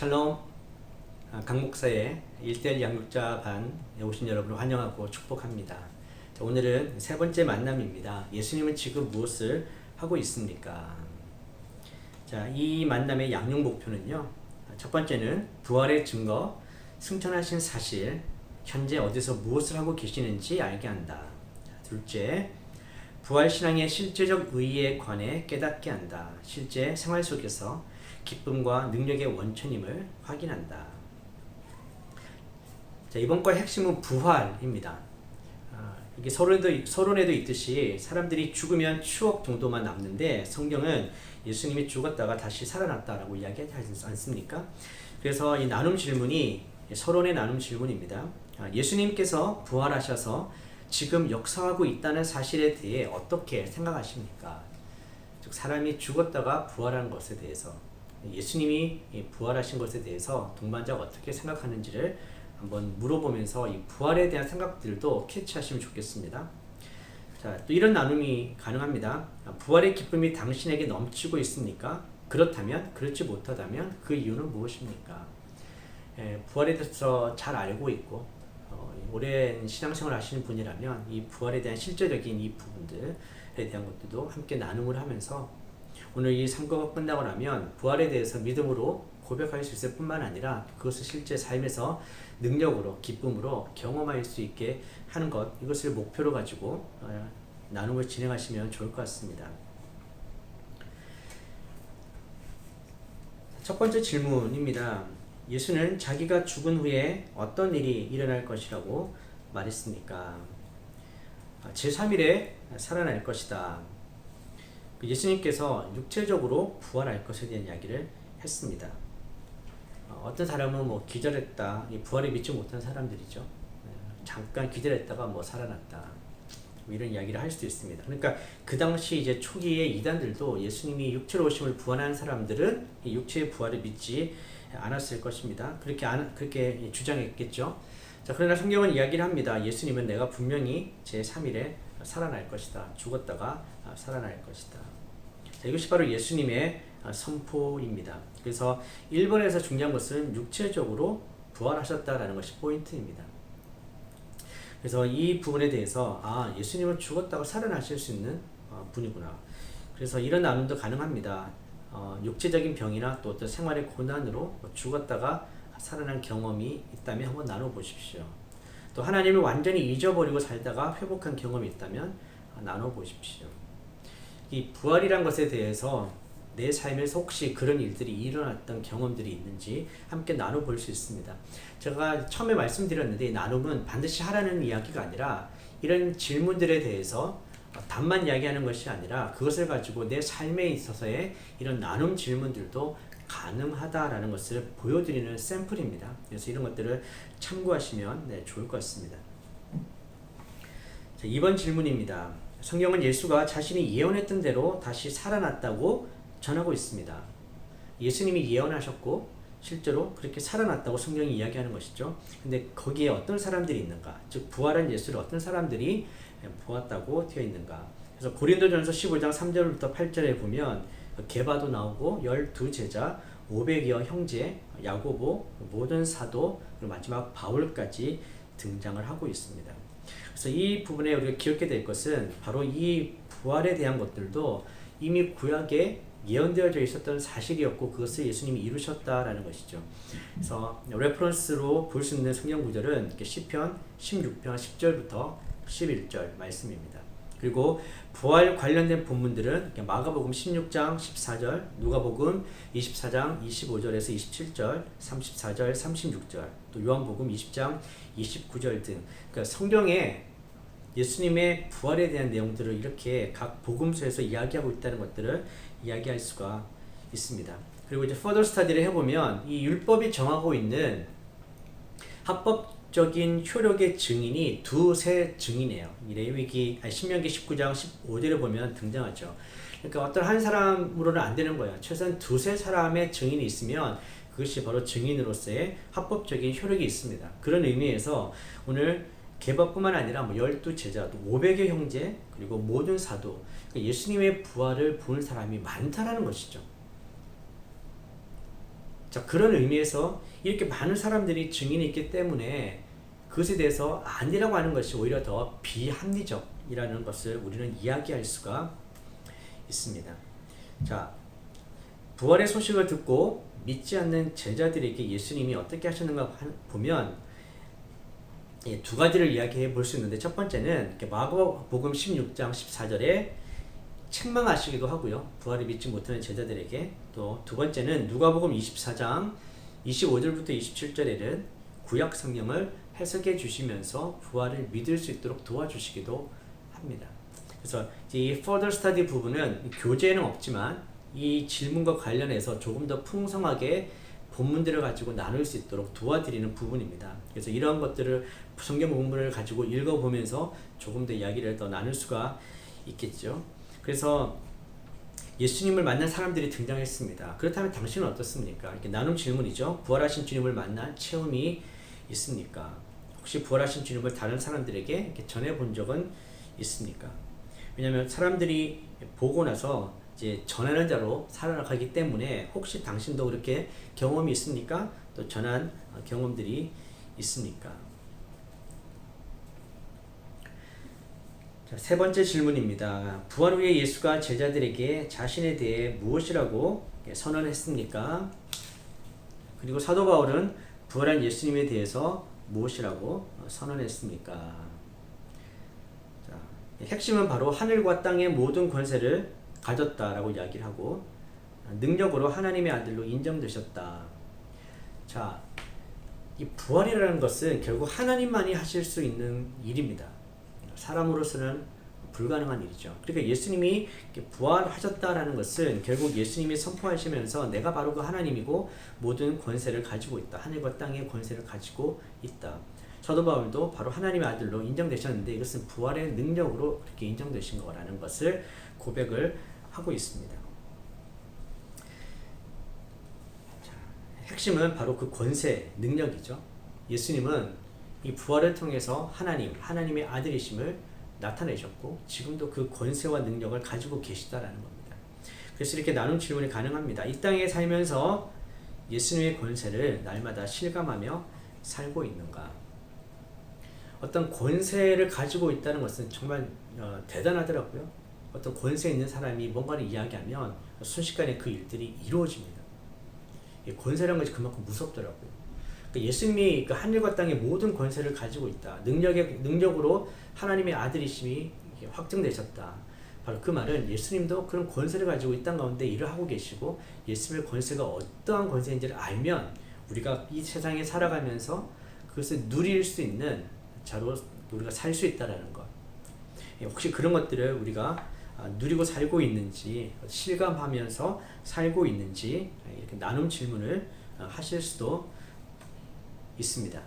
샬롬 아, 강목사의 1대1 양육자 반에 오신 여러분을 환영하고 축복합니다. 자, 오늘은 세 번째 만남입니다. 예수님은 지금 무엇을 하고 있습니까? 자, 이 만남의 양육 목표는요. 첫 번째는 부활의 증거, 승천하신 사실, 현재 어디서 무엇을 하고 계시는지 알게 한다. 자, 둘째, 부활신앙의 실제적 의의에 관해 깨닫게 한다. 실제 생활 속에서 기쁨과 능력의 원천임을 확인한다. 자, 이번 과 핵심은 부활입니다. 아, 이게 서론에도, 서론에도 있듯이 사람들이 죽으면 추억 정도만 남는데 성경은 예수님이 죽었다가 다시 살아났다라고 이야기하지 않습니까? 그래서 이 나눔 질문이 서론의 나눔 질문입니다. 아, 예수님께서 부활하셔서 지금 역사하고 있다는 사실에 대해 어떻게 생각하십니까? 즉 사람이 죽었다가 부활한 것에 대해서 예수님이 부활하신 것에 대해서 동반자가 어떻게 생각하는지를 한번 물어보면서 이 부활에 대한 생각들도 캐치하시면 좋겠습니다. 자, 또 이런 나눔이 가능합니다. 부활의 기쁨이 당신에게 넘치고 있습니까? 그렇다면, 그렇지 못하다면 그 이유는 무엇입니까? 예, 부활에 대해서 잘 알고 있고, 어, 오랜 신앙생활 하시는 분이라면 이 부활에 대한 실제적인 이 부분들에 대한 것들도 함께 나눔을 하면서 오늘 이 삼거가 끝나고 나면 부활에 대해서 믿음으로 고백할 수 있을 뿐만 아니라 그것을 실제 삶에서 능력으로 기쁨으로 경험할 수 있게 하는 것 이것을 목표로 가지고 어, 나눔을 진행하시면 좋을 것 같습니다. 첫 번째 질문입니다. 예수는 자기가 죽은 후에 어떤 일이 일어날 것이라고 말했습니까? 제3일에 살아날 것이다. 예수님께서 육체적으로 부활할 것에 대한 이야기를 했습니다. 어, 어떤 사람은 뭐 기절했다, 부활에 믿지 못한 사람들이죠. 네, 잠깐 기절했다가 뭐 살아났다. 뭐 이런 이야기를 할 수도 있습니다. 그러니까 그 당시 이제 초기의 이단들도 예수님이 육체로 오심을 부활한 사람들은 육체의 부활을 믿지 않았을 것입니다. 그렇게 안, 그렇게 주장했겠죠. 자, 그러나 성경은 이야기를 합니다. 예수님은 내가 분명히 제 3일에 살아날 것이다. 죽었다가 살아날 것이다. 자, 이것이 바로 예수님의 선포입니다. 그래서 1번에서 중요한 것은 육체적으로 부활하셨다라는 것이 포인트입니다. 그래서 이 부분에 대해서 아 예수님은 죽었다고 살아나실 수 있는 어, 분이구나. 그래서 이런 나눔도 가능합니다. 어, 육체적인 병이나 또 어떤 생활의 고난으로 뭐 죽었다가 살아난 경험이 있다면 한번 나눠보십시오. 또 하나님을 완전히 잊어버리고 살다가 회복한 경험이 있다면 나눠보십시오. 이 부활이란 것에 대해서 내 삶에서 혹시 그런 일들이 일어났던 경험들이 있는지 함께 나눠볼 수 있습니다. 제가 처음에 말씀드렸는데 나눔은 반드시 하라는 이야기가 아니라 이런 질문들에 대해서 답만 이야기하는 것이 아니라 그것을 가지고 내 삶에 있어서의 이런 나눔 질문들도 가능하다라는 것을 보여드리는 샘플입니다. 그래서 이런 것들을 참고하시면 네, 좋을 것 같습니다. 자, 2번 질문입니다. 성경은 예수가 자신이 예언했던 대로 다시 살아났다고 전하고 있습니다. 예수님이 예언하셨고 실제로 그렇게 살아났다고 성경이 이야기하는 것이죠. 근데 거기에 어떤 사람들이 있는가? 즉 부활한 예수를 어떤 사람들이 보았다고 되어 있는가? 그래서 고린도전서 15장 3절부터 8절에 보면 게바도 나오고 열두 제자 500여 형제 야고보 모든 사도 그리고 마지막 바울까지 등장을 하고 있습니다. 그래서 이 부분에 우리가 기억해야 될 것은 바로 이 부활에 대한 것들도 이미 구약에 예언되어져 있었던 사실이었고 그것을 예수님이 이루셨다라는 것이죠. 그래서 레퍼런스로 볼 수 있는 성경 구절은 시편 16편 10절부터 11절 말씀입니다. 그리고 부활 관련된 본문들은 마가복음 16장 14절, 누가복음 24장 25절에서 27절, 34절, 36절, 또 요한복음 20장 29절 등 그러니까 성경에 예수님의 부활에 대한 내용들을 이렇게 각 복음서에서 이야기하고 있다는 것들을 이야기할 수가 있습니다. 그리고 이제 퍼더 스타디를 해보면 이 율법이 정하고 있는 합법 적인 효력의 증인이 두세. 이 레위기 신명기 19장 15절에 보면 등장하죠. 그러니까 어떤 한 사람으로는 안 되는 거예요. 최소한 두세 사람의 증인이 있으면 그것이 바로 증인으로서의 합법적인 효력이 있습니다. 그런 의미에서 오늘 개바뿐만 아니라 뭐 열두 제자, 또 500여 형제, 그리고 모든 사도, 그러니까 예수님의 부활을 본 사람이 많다라는 것이죠. 자, 그런 의미에서 이렇게 많은 사람들이 증인이 있기 때문에 그것에 대해서 아니라고 하는 것이 오히려 더 비합리적이라는 것을 우리는 이야기할 수가 있습니다. 자, 부활의 소식을 듣고 믿지 않는 제자들에게 예수님이 어떻게 하셨는가 보면 예, 두 가지를 이야기해 볼 수 있는데 첫 번째는 마가복음 16장 14절에 책망하시기도 하고요. 부활을 믿지 못하는 제자들에게 또 두 번째는 누가복음 24장 25절부터 27절에는 구약 성경을 해석해 주시면서 부활을 믿을 수 있도록 도와주시기도 합니다. 그래서 이 further study 부분은 교재에는 없지만 이 질문과 관련해서 조금 더 풍성하게 본문들을 가지고 나눌 수 있도록 도와드리는 부분입니다. 그래서 이러한 것들을 성경 본문을 가지고 읽어보면서 조금 더 이야기를 더 나눌 수가 있겠죠. 그래서 예수님을 만난 사람들이 등장했습니다. 그렇다면 당신은 어떻습니까? 이렇게 나눔 질문이죠. 부활하신 주님을 만난 체험이 있습니까? 혹시 부활하신 주님을 다른 사람들에게 이렇게 전해 본 적은 있습니까? 왜냐하면 사람들이 보고 나서 이제 전하는 자로 살아가기 때문에 혹시 당신도 그렇게 경험이 있습니까? 또 전한 경험들이 있습니까? 자, 세 번째 질문입니다. 부활 후에 예수가 제자들에게 자신에 대해 무엇이라고 선언했습니까? 그리고 사도 바울은 부활한 예수님에 대해서 무엇이라고 선언했습니까? 자, 핵심은 바로 하늘과 땅의 모든 권세를 가졌다라고 이야기를 하고 능력으로 하나님의 아들로 인정되셨다. 자, 이 부활이라는 것은 결국 하나님만이 하실 수 있는 일입니다. 사람으로서는 불가능한 일이죠. 그러니까 예수님이 부활하셨다라는 것은 결국 예수님이 선포하시면서 내가 바로 그 하나님이고 모든 권세를 가지고 있다. 하늘과 땅의 권세를 가지고 있다. 사도 바울도 바로 하나님의 아들로 인정되셨는데 이것은 부활의 능력으로 그렇게 인정되신 거라는 것을 고백을 하고 있습니다. 자, 핵심은 바로 그 권세, 능력이죠. 예수님은 이 부활을 통해서 하나님, 하나님의 아들이심을 나타내셨고 지금도 그 권세와 능력을 가지고 계시다라는 겁니다. 그래서 이렇게 나눔 질문이 가능합니다. 이 땅에 살면서 예수님의 권세를 날마다 실감하며 살고 있는가? 어떤 권세를 가지고 있다는 것은 정말 어, 대단하더라고요. 어떤 권세 있는 사람이 뭔가를 이야기하면 순식간에 그 일들이 이루어집니다. 권세라는 것이 그만큼 무섭더라고요. 그러니까 예수님이 그 하늘과 땅의 모든 권세를 가지고 있다. 능력의 능력으로 하나님의 아들이심이 확증되셨다. 바로 그 말은 예수님도 그런 권세를 가지고 이 땅 가운데 일을 하고 계시고 예수님의 권세가 어떠한 권세인지를 알면 우리가 이 세상에 살아가면서 그것을 누릴 수 있는 자로 우리가 살 수 있다라는 것. 예, 혹시 그런 것들을 우리가 아, 누리고 살고 있는지 실감하면서 살고 있는지 이렇게 나눔 질문을 어, 하실 수도 있습니다.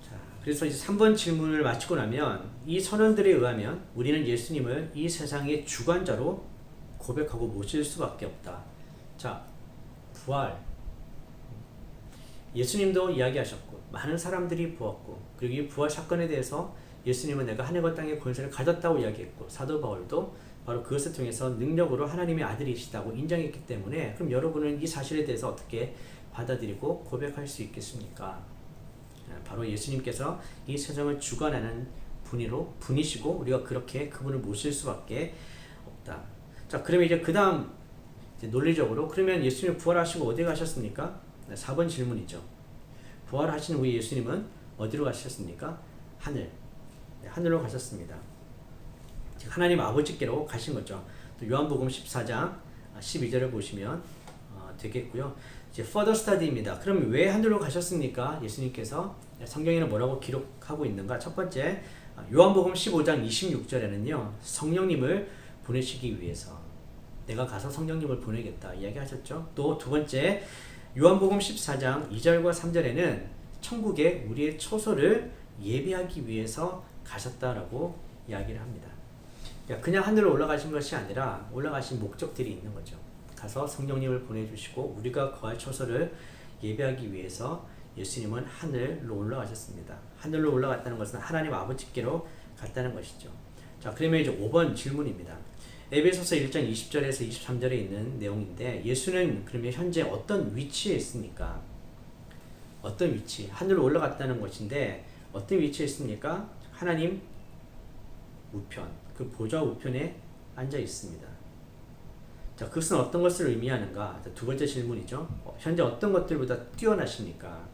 자, 그래서 이제 3번 질문을 마치고 나면 이 선언들에 의하면 우리는 예수님을 이 세상의 주관자로 고백하고 모실 수밖에 없다. 자, 부활. 예수님도 이야기하셨고 많은 사람들이 보았고 그리고 이 부활 사건에 대해서 예수님은 내가 하늘과 땅의 권세를 가졌다고 이야기했고 사도 바울도 바로 그것을 통해서 능력으로 하나님의 아들이시다고 인정했기 때문에 그럼 여러분은 이 사실에 대해서 어떻게 받아들이고 고백할 수 있겠습니까? 아, 바로 예수님께서 이 세상을 주관하는 분이로 분이시고 우리가 그렇게 그분을 모실 수밖에 없다. 자, 그러면 이제 그 다음 논리적으로 그러면 예수님 부활하시고 어디 가셨습니까? 4번 질문이죠. 부활하신 후에 예수님은 어디로 가셨습니까? 하늘. 네, 하늘로 가셨습니다. 하나님 아버지께로 가신 거죠. 또 요한복음 14장 12절을 보시면 어, 되겠고요. 이제 further study입니다. 그럼 왜 하늘로 가셨습니까? 예수님께서 성경에는 뭐라고 기록하고 있는가? 첫 번째 어, 요한복음 15장 26절에는요. 성령님을 보내시기 위해서 내가 가서 성령님을 보내겠다 이야기하셨죠. 또 두 번째 요한복음 14장 2절과 3절에는 천국에 우리의 초소를 예비하기 위해서 가셨다라고 이야기를 합니다. 그냥 하늘로 올라가신 것이 아니라 올라가신 목적들이 있는 거죠. 가서 성령님을 보내주시고 우리가 거할 처소를 예배하기 위해서 예수님은 하늘로 올라가셨습니다. 하늘로 올라갔다는 것은 하나님 아버지께로 갔다는 것이죠. 자, 그러면 이제 5번 질문입니다. 에베소서 1장 20절에서 23절에 있는 내용인데 예수는 그러면 현재 어떤 위치에 있습니까? 어떤 위치? 하늘로 올라갔다는 것인데 어떤 위치에 있습니까? 하나님 우편, 그 보좌 우편에 앉아 있습니다. 자, 그것은 어떤 것을 의미하는가? 두 번째 질문이죠. 어, 현재 어떤 것들보다 뛰어나십니까?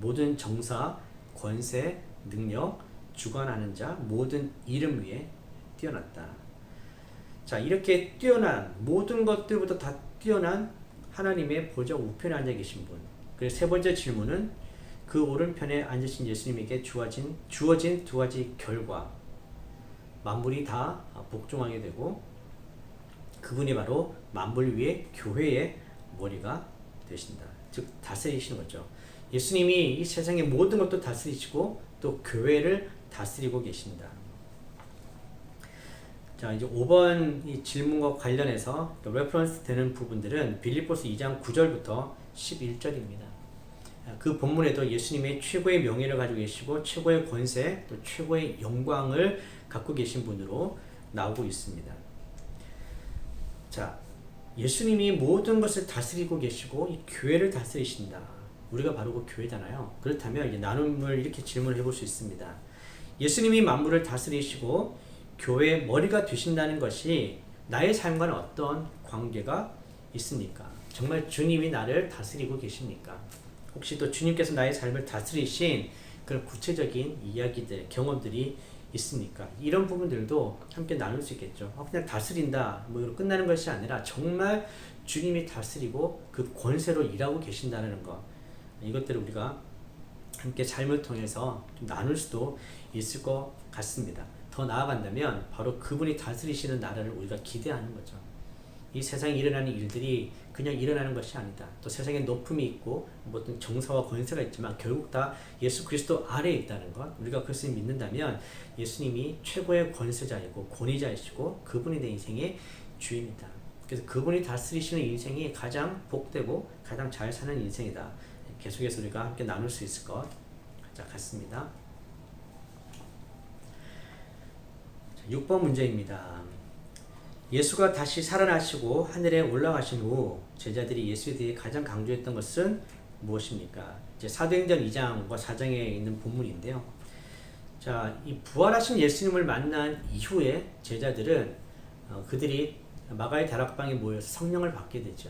모든 정사, 권세, 능력, 주관하는 자, 모든 이름 위에 뛰어났다. 자, 이렇게 뛰어난 모든 것들보다 다 뛰어난 하나님의 보좌 우편에 앉아 계신 분. 그래서 세 번째 질문은 그 오른편에 앉으신 예수님에게 주어진 주어진 두 가지 결과. 만물이 다 복종하게 되고 그분이 바로 만물 위에 교회의 머리가 되신다. 즉 다스리시는 거죠. 예수님이 이 세상의 모든 것도 다스리시고 또 교회를 다스리고 계신다. 자, 이제 5번 이 질문과 관련해서 레퍼런스 되는 부분들은 빌립보스 2장 9절부터 11절입니다. 그 본문에도 예수님의 최고의 명예를 가지고 계시고 최고의 권세 또 최고의 영광을 갖고 계신 분으로 나오고 있습니다. 자, 예수님이 모든 것을 다스리고 계시고 이 교회를 다스리신다. 우리가 바로 그 교회잖아요. 그렇다면 이제 나눔을 이렇게 질문을 해볼 수 있습니다. 예수님이 만물을 다스리시고 교회 머리가 되신다는 것이 나의 삶과는 어떤 관계가 있습니까? 정말 주님이 나를 다스리고 계십니까? 혹시 또 주님께서 나의 삶을 다스리신 그런 구체적인 이야기들, 경험들이 있습니까? 이런 부분들도 함께 나눌 수 있겠죠. 어, 그냥 다스린다, 뭐 끝나는 것이 아니라 정말 주님이 다스리고 그 권세로 일하고 계신다는 것. 이것들을 우리가 함께 삶을 통해서 나눌 수도 있을 것 같습니다. 더 나아간다면 바로 그분이 다스리시는 나라를 우리가 기대하는 거죠. 이 세상에 일어나는 일들이 그냥 일어나는 것이 아니다. 또 세상에 높음이 있고 어떤 정사와 권세가 있지만 결국 다 예수 그리스도 아래에 있다는 것. 우리가 그것을 믿는다면 예수님이 최고의 권세자이고 권위자이시고 그분이 내 인생의 주인이다. 그래서 그분이 다스리시는 인생이 가장 복되고 가장 잘 사는 인생이다. 계속해서 우리가 함께 나눌 수 있을 것 같습니다. 6번 문제입니다. 예수가 다시 살아나시고 하늘에 올라가신 후 제자들이 예수에 대해 가장 강조했던 것은 무엇입니까? 이제 사도행전 2장과 4장에 있는 본문인데요. 자, 이 부활하신 예수님을 만난 이후에 제자들은 어, 그들이 마가의 다락방에 모여서 성령을 받게 되죠.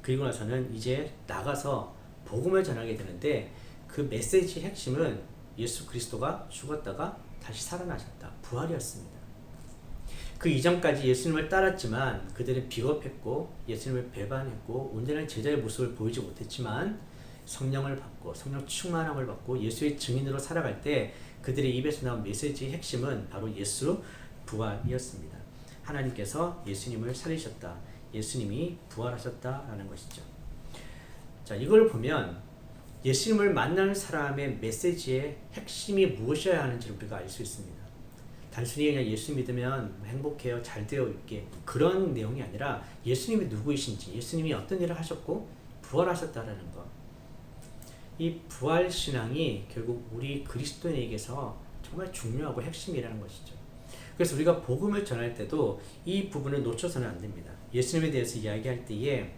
그리고 나서는 이제 나가서 복음을 전하게 되는데 그 메시지 핵심은 예수 그리스도가 죽었다가 다시 살아나셨다. 부활이었습니다. 그 이전까지 예수님을 따랐지만 그들은 비겁했고 예수님을 배반했고 온전한 제자의 모습을 보이지 못했지만 성령을 받고 성령 충만함을 받고 예수의 증인으로 살아갈 때 그들의 입에서 나온 메시지의 핵심은 바로 예수 부활이었습니다. 하나님께서 예수님을 살리셨다. 예수님이 부활하셨다라는 것이죠. 자, 이걸 보면 예수님을 만나는 사람의 메시지의 핵심이 무엇이어야 하는지 우리가 알 수 있습니다. 단순히 그냥 예수 믿으면 행복해요, 잘 되어 있게 그런 내용이 아니라 예수님이 누구이신지, 예수님이 어떤 일을 하셨고 부활하셨다라는 것. 이 부활 신앙이 결국 우리 그리스도인에게서 정말 중요하고 핵심이라는 것이죠. 그래서 우리가 복음을 전할 때도 이 부분을 놓쳐서는 안 됩니다. 예수님에 대해서 이야기할 때에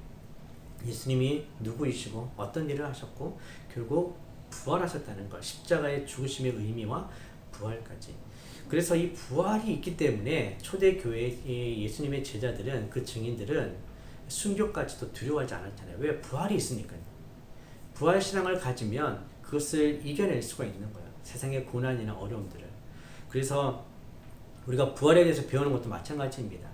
예수님이 누구이시고 어떤 일을 하셨고 결국 부활하셨다는 것, 십자가의 죽으심의 의미와 부활까지. 그래서 이 부활이 있기 때문에 초대교회의 예수님의 제자들은 그 증인들은 순교까지도 두려워하지 않았잖아요. 왜? 부활이 있으니까요. 부활 신앙을 가지면 그것을 이겨낼 수가 있는 거예요. 세상의 고난이나 어려움들을. 그래서 우리가 부활에 대해서 배우는 것도 마찬가지입니다.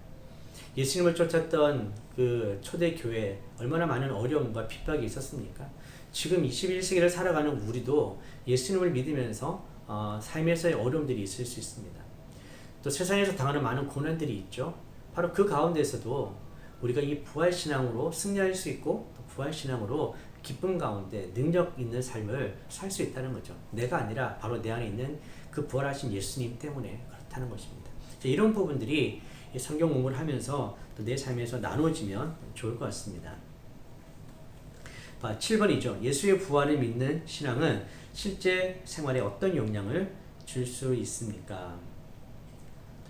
예수님을 쫓았던 그 초대 교회 얼마나 많은 어려움과 핍박이 있었습니까? 지금 21세기를 살아가는 우리도 예수님을 믿으면서 어, 삶에서의 어려움들이 있을 수 있습니다. 또 세상에서 당하는 많은 고난들이 있죠. 바로 그 가운데서도 우리가 이 부활 신앙으로 승리할 수 있고 또 부활 신앙으로 기쁨 가운데 능력 있는 삶을 살 수 있다는 거죠. 내가 아니라 바로 내 안에 있는 그 부활하신 예수님 때문에 그렇다는 것입니다. 이런 부분들이 성경 공부를 하면서 내 삶에서 나눠지면 좋을 것 같습니다. 7번이죠. 예수의 부활을 믿는 신앙은 실제 생활에 어떤 영향을 줄 수 있습니까?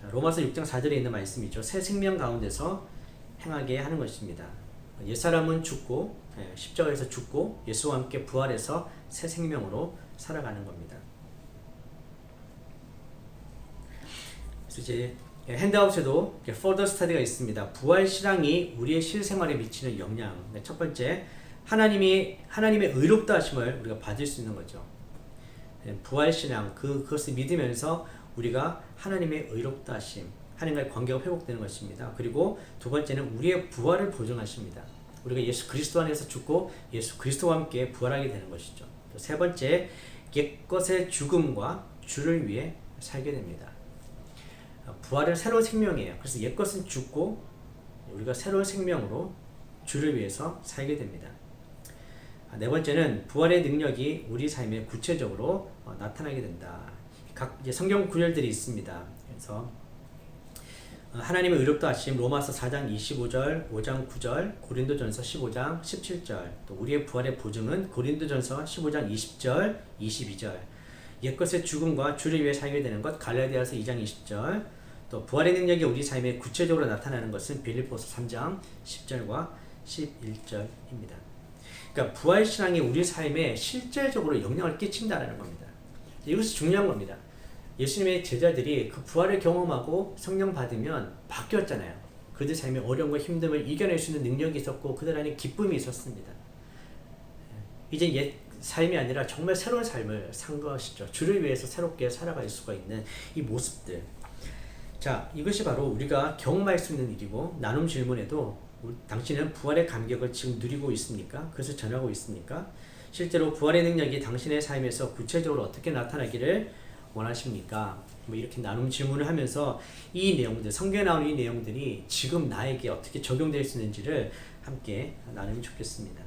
자, 로마서 6장 4절에 있는 말씀이죠. 새 생명 가운데서 행하게 하는 것입니다. 옛사람은 죽고 예, 십자가에서 죽고 예수와 함께 부활해서 새 생명으로 살아가는 겁니다. 그래서 이제 핸드아웃에도 further study가 있습니다. 부활 신앙이 우리의 실생활에 미치는 영향. 네, 첫 번째, 하나님이 하나님의 의롭다 하심을 우리가 받을 수 있는 거죠. 네, 부활 신앙 그 그것을 믿으면서 우리가 하나님의 의롭다 하심, 하나님과의 관계가 회복되는 것입니다. 그리고 두 번째는 우리의 부활을 보증하십니다. 우리가 예수 그리스도 안에서 죽고 예수 그리스도와 함께 부활하게 되는 것이죠. 또 세 번째, 옛것의 죽음과 주를 위해 살게 됩니다. 부활은 새로운 생명이에요. 그래서 옛것은 죽고 우리가 새로운 생명으로 주를 위해서 살게 됩니다. 아, 네 번째는 부활의 능력이 우리 삶에 구체적으로 어, 나타나게 된다. 각 성경 구절들이 있습니다. 그래서 어, 하나님의 의롭다 하심 로마서 4장 25절, 5장 9절, 고린도전서 15장 17절, 또 우리의 부활의 보증은 고린도전서 15장 20절, 22절. 옛것의 죽음과 주를 위해 살게 되는 것 갈라디아서 2장 20절. 또 부활의 능력이 우리 삶에 구체적으로 나타나는 것은 빌립보서 3장 10절과 11절입니다. 그러니까 부활 신앙이 우리 삶에 실질적으로 영향을 끼친다는 겁니다. 이것이 중요한 겁니다. 예수님의 제자들이 그 부활을 경험하고 성령 받으면 바뀌었잖아요. 그들 삶의 어려움과 힘듦을 이겨낼 수 있는 능력이 있었고 그들 안에 기쁨이 있었습니다. 이제 옛 삶이 아니라 정말 새로운 삶을 산 것이죠. 주를 위해서 새롭게 살아갈 수가 있는 이 모습들. 자, 이것이 바로 우리가 경험할 수 있는 일이고 나눔 질문에도 당신은 부활의 감격을 지금 누리고 있습니까? 그것을 전하고 있습니까? 실제로 부활의 능력이 당신의 삶에서 구체적으로 어떻게 나타나기를 원하십니까? 뭐 이렇게 나눔 질문을 하면서 이 내용들, 성경에 나오는 이 내용들이 지금 나에게 어떻게 적용될 수 있는지를 함께 나누면 좋겠습니다.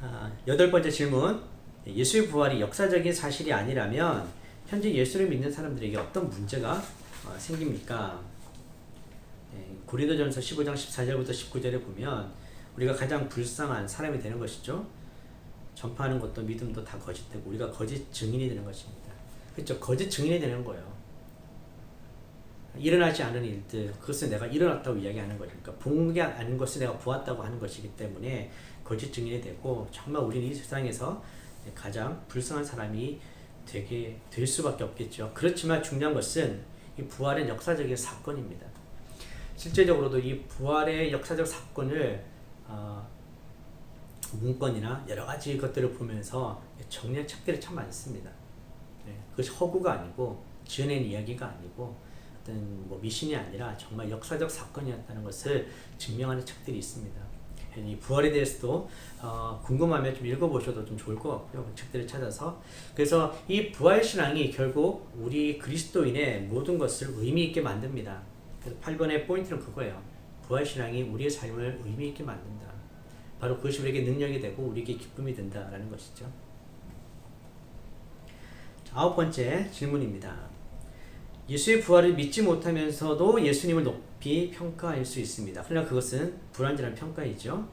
아, 여덟 번째 질문. 예수의 부활이 역사적인 사실이 아니라면 현재 예수를 믿는 사람들에게 어떤 문제가 어, 생깁니까? 네, 고린도전서 15장 14절부터 19절에 보면 우리가 가장 불쌍한 사람이 되는 것이죠. 전파하는 것도 믿음도 다 거짓되고 우리가 거짓 증인이 되는 것입니다. 그렇죠? 거짓 증인이 되는 거예요. 일어나지 않은 일들 그것을 내가 일어났다고 이야기하는 거니까 그러니까 본 게 아닌 것을 내가 보았다고 하는 것이기 때문에 거짓 증인이 되고 정말 우리는 이 세상에서 가장 불쌍한 사람이 되게 될 수밖에 없겠죠. 그렇지만 중요한 것은 이 부활은 역사적인 사건입니다. 실제적으로도 이 부활의 역사적 사건을 어, 문건이나 여러 가지 것들을 보면서 정리한 책들이 참 많습니다. 네, 그것이 허구가 아니고 지어낸 이야기가 아니고 어떤 뭐 미신이 아니라 정말 역사적 사건이었다는 것을 증명하는 책들이 있습니다. 이 부활에 대해서도 어, 궁금하면 좀 읽어보셔도 좀 좋을 것 같고요. 그 책들을 찾아서. 그래서 이 부활 신앙이 결국 우리 그리스도인의 모든 것을 의미 있게 만듭니다. 그래서 8번의 포인트는 그거예요. 부활 신앙이 우리의 삶을 의미 있게 만든다. 바로 그것이 우리에게 능력이 되고 우리에게 기쁨이 된다라는 것이죠. 아홉 번째 질문입니다. 예수의 부활을 믿지 못하면서도 예수님을 높이 평가할 수 있습니다. 그러나 그것은 불완전한 평가이죠.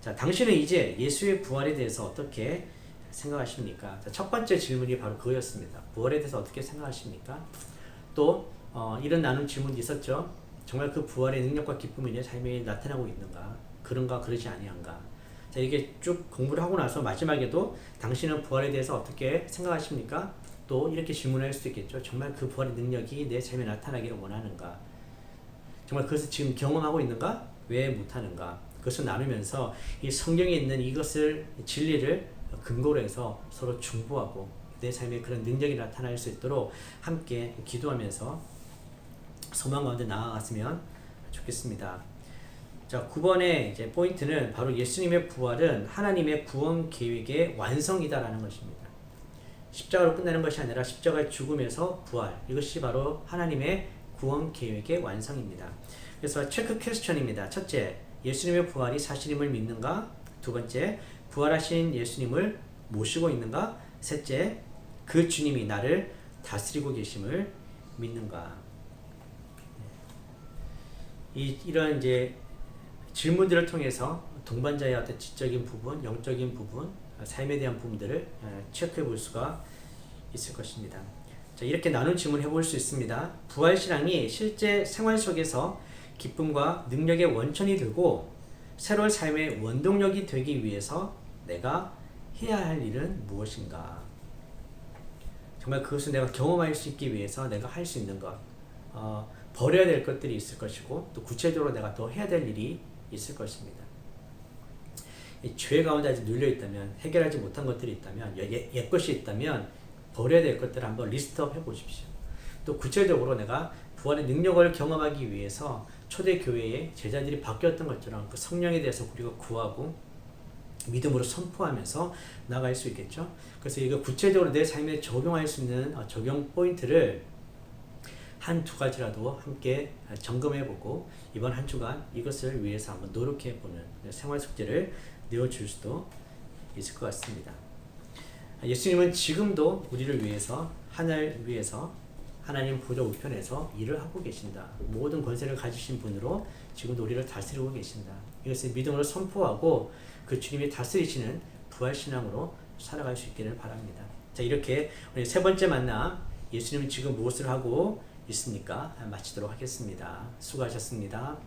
자, 당신은 이제 예수의 부활에 대해서 어떻게 생각하십니까? 자, 첫 번째 질문이 바로 그거였습니다. 부활에 대해서 어떻게 생각하십니까? 또 어, 이런 나눔 질문도 있었죠. 정말 그 부활의 능력과 기쁨이 내 삶에 나타나고 있는가? 그런가 그러지 아니한가? 자, 이게 쭉 공부를 하고 나서 마지막에도 당신은 부활에 대해서 어떻게 생각하십니까? 또 이렇게 질문할 수도 있겠죠. 정말 그 부활의 능력이 내 삶에 나타나기를 원하는가? 정말 그것을 지금 경험하고 있는가? 왜 못하는가? 그것을 나누면서 이 성경에 있는 이것을 진리를 근거로 해서 서로 중보하고 내 삶에 그런 능력이 나타날 수 있도록 함께 기도하면서 소망 가운데 나아갔으면 좋겠습니다. 자, 9번의 이제 포인트는 바로 예수님의 부활은 하나님의 구원 계획의 완성이다라는 것입니다. 십자가로 끝나는 것이 아니라 십자가의 죽음에서 부활. 이것이 바로 하나님의 구원 계획의 완성입니다. 그래서 체크 퀘스천입니다. 첫째, 예수님의 부활이 사실임을 믿는가? 두 번째, 부활하신 예수님을 모시고 있는가? 셋째, 그 주님이 나를 다스리고 계심을 믿는가? 이, 이런 이제 질문들을 통해서 동반자의 어떤 지적인 부분, 영적인 부분, 삶에 대한 부분들을 체크해 볼 수가 있을 것입니다. 자, 이렇게 나눈 질문 해볼 수 있습니다. 부활신앙이 실제 생활 속에서 기쁨과 능력의 원천이 되고 새로운 삶의 원동력이 되기 위해서 내가 해야 할 일은 무엇인가? 정말 그것을 내가 경험할 수 있기 위해서 내가 할 수 있는 것, 어, 버려야 될 것들이 있을 것이고 또 구체적으로 내가 더 해야 될 일이 있을 것입니다. 이죄 가운데 아직 눌려 있다면 해결하지 못한 것들이 있다면 옛, 옛 것이 있다면 버려야 될 것들을 한번 리스트업 해 보십시오. 또 구체적으로 내가 부활의 능력을 경험하기 위해서 초대 교회의 제자들이 바뀌었던 것처럼 그 성령에 대해서 우리가 구하고 믿음으로 선포하면서 나갈 수 있겠죠. 그래서 이거 구체적으로 내 삶에 적용할 수 있는 어, 적용 포인트를 한 두 가지라도 함께 점검해보고 이번 한 주간 이것을 위해서 한번 노력해보는 생활 숙제를 내어줄 수도 있을 것 같습니다. 예수님은 지금도 우리를 위해서 하늘 위해서 하나님 보좌 우편에서 일을 하고 계신다. 모든 권세를 가지신 분으로 지금도 우리를 다스리고 계신다. 이것을 믿음으로 선포하고 그 주님이 다스리시는 부활 신앙으로 살아갈 수 있기를 바랍니다. 자 이렇게 우리 세 번째 만남 예수님은 지금 무엇을 하고 있습니까? 마치도록 하겠습니다. 수고하셨습니다.